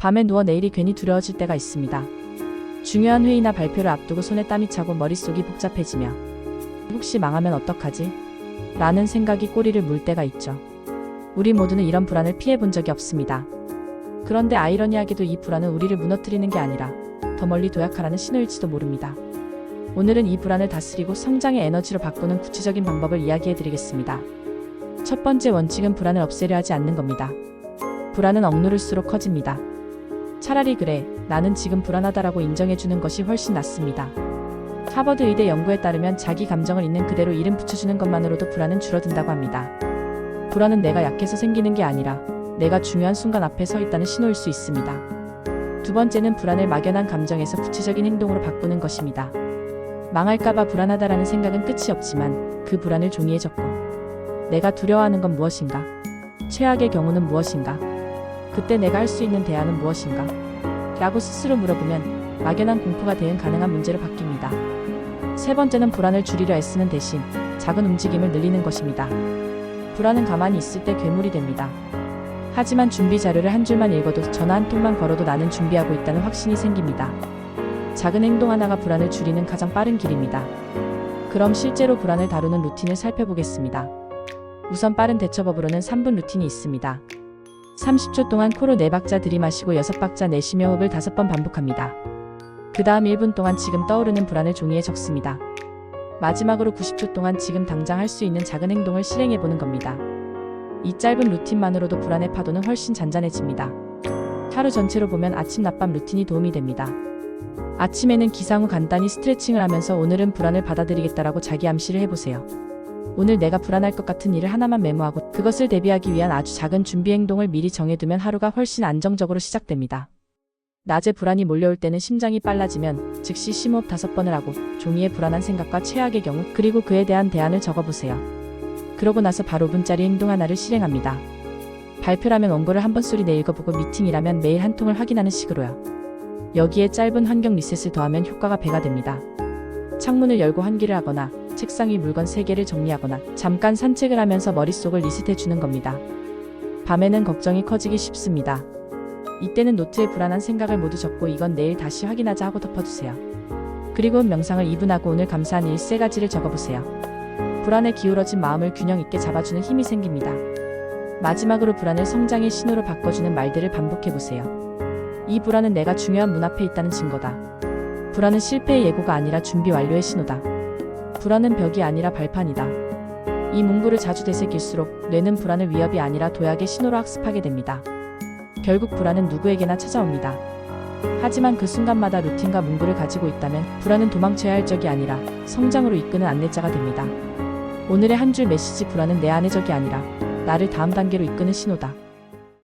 밤에 누워 내일이 괜히 두려워질 때가 있습니다. 중요한 회의나 발표를 앞두고 손에 땀이 차고 머릿속이 복잡해지며 혹시 망하면 어떡하지? 라는 생각이 꼬리를 물 때가 있죠. 우리 모두는 이런 불안을 피해 본 적이 없습니다. 그런데 아이러니하게도 이 불안은 우리를 무너뜨리는 게 아니라 더 멀리 도약하라는 신호일지도 모릅니다. 오늘은 이 불안을 다스리고 성장의 에너지로 바꾸는 구체적인 방법을 이야기해 드리겠습니다. 첫 번째 원칙은 불안을 없애려 하지 않는 겁니다. 불안은 억누를수록 커집니다. 차라리 그래, 나는 지금 불안하다라고 인정해주는 것이 훨씬 낫습니다. 하버드 의대 연구에 따르면 자기 감정을 있는 그대로 이름 붙여주는 것만으로도 불안은 줄어든다고 합니다. 불안은 내가 약해서 생기는 게 아니라 내가 중요한 순간 앞에 서 있다는 신호일 수 있습니다. 두 번째는 불안을 막연한 감정에서 구체적인 행동으로 바꾸는 것입니다. 망할까봐 불안하다라는 생각은 끝이 없지만 그 불안을 종이에 적고 내가 두려워하는 건 무엇인가? 최악의 경우는 무엇인가? 그때 내가 할 수 있는 대안은 무엇인가? 라고 스스로 물어보면 막연한 공포가 대응 가능한 문제로 바뀝니다. 세 번째는 불안을 줄이려 애쓰는 대신 작은 움직임을 늘리는 것입니다. 불안은 가만히 있을 때 괴물이 됩니다. 하지만 준비 자료를 한 줄만 읽어도 전화 한 통만 걸어도 나는 준비하고 있다는 확신이 생깁니다. 작은 행동 하나가 불안을 줄이는 가장 빠른 길입니다. 그럼 실제로 불안을 다루는 루틴을 살펴보겠습니다. 우선 빠른 대처법으로는 3분 루틴이 있습니다. 30초 동안 코로 4박자 들이마시고 6박자 내쉬며 호흡을 5번 반복합니다. 그 다음 1분 동안 지금 떠오르는 불안을 종이에 적습니다. 마지막으로 90초 동안 지금 당장 할 수 있는 작은 행동을 실행해 보는 겁니다. 이 짧은 루틴만으로도 불안의 파도는 훨씬 잔잔해집니다. 하루 전체로 보면 아침 낮밤 루틴이 도움이 됩니다. 아침에는 기상 후 간단히 스트레칭을 하면서 오늘은 불안을 받아들이겠다라고 자기 암시를 해보세요. 오늘 내가 불안할 것 같은 일을 하나만 메모하고 그것을 대비하기 위한 아주 작은 준비 행동을 미리 정해두면 하루가 훨씬 안정적으로 시작됩니다. 낮에 불안이 몰려올 때는 심장이 빨라지면 즉시 심호흡 다섯 번을 하고 종이에 불안한 생각과 최악의 경우 그리고 그에 대한 대안을 적어보세요. 그러고 나서 바로 5분짜리 행동 하나를 실행합니다. 발표라면 원고를 한 번 소리 내 읽어보고 미팅이라면 매일 한 통을 확인하는 식으로요. 여기에 짧은 환경 리셋을 더하면 효과가 배가 됩니다. 창문을 열고 환기를 하거나 책상 위 물건 3개를 정리하거나 잠깐 산책을 하면서 머릿속을 리셋해 주는 겁니다. 밤에는 걱정이 커지기 쉽습니다. 이때는 노트에 불안한 생각을 모두 적고 이건 내일 다시 확인하자 하고 덮어두세요. 그리고 명상을 2분 하고 오늘 감사한 일 3가지를 적어보세요. 불안에 기울어진 마음을 균형 있게 잡아주는 힘이 생깁니다. 마지막으로 불안을 성장의 신호로 바꿔주는 말들을 반복해보세요. 이 불안은 내가 중요한 문 앞에 있다는 증거다. 불안은 실패의 예고가 아니라 준비 완료의 신호다. 불안은 벽이 아니라 발판이다. 이 문구를 자주 되새길수록 뇌는 불안을 위협이 아니라 도약의 신호로 학습하게 됩니다. 결국 불안은 누구에게나 찾아옵니다. 하지만 그 순간마다 루틴과 문구를 가지고 있다면 불안은 도망쳐야 할 적이 아니라 성장으로 이끄는 안내자가 됩니다. 오늘의 한 줄 메시지 불안은 내 안의 적이 아니라 나를 다음 단계로 이끄는 신호다.